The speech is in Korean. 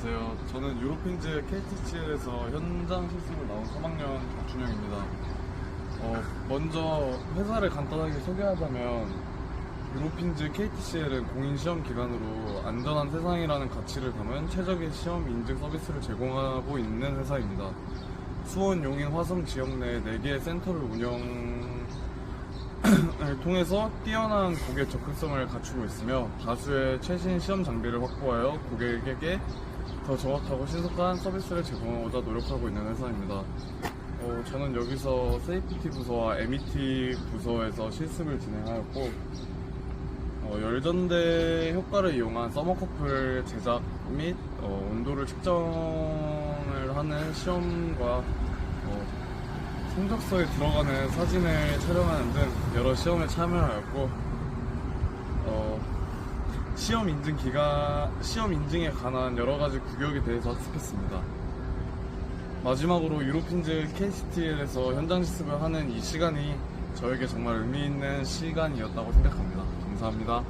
안녕하세요. 저는 유로핀즈 KTCL에서 현장 실습을 나온 3학년 박준영입니다. 어, 먼저 회사를 간단하게 소개하자면 유로핀즈 KTCL은 공인 시험 기관으로 안전한 세상이라는 가치를 담은 최적의 시험 인증 서비스를 제공하고 있는 회사입니다. 수원, 용인, 화성 지역 내 4개의 센터를 운영 을 통해서 뛰어난 고객 적극성을 갖추고 있으며 다수의 최신 시험 장비를 확보하여 고객에게 더 정확하고 신속한 서비스를 제공하고자 노력하고 있는 회사입니다. 어, 저는 여기서 세이프티 부서와 MET 부서에서 실습을 진행하였고 어, 열전대 효과를 이용한 서머커플 제작 및 어, 온도를 측정을 하는 시험과 어, 성적서에 들어가는 사진을 촬영하는 등 여러 시험에 참여하였고 어, 시험 인증 기간 시험 인증에 관한 여러 가지 구격에 대해서 학습했습니다. 마지막으로 유로핀즈 KCTL에서 현장 실습을 하는 이 시간이 저에게 정말 의미 있는 시간이었다고 생각합니다. 감사합니다.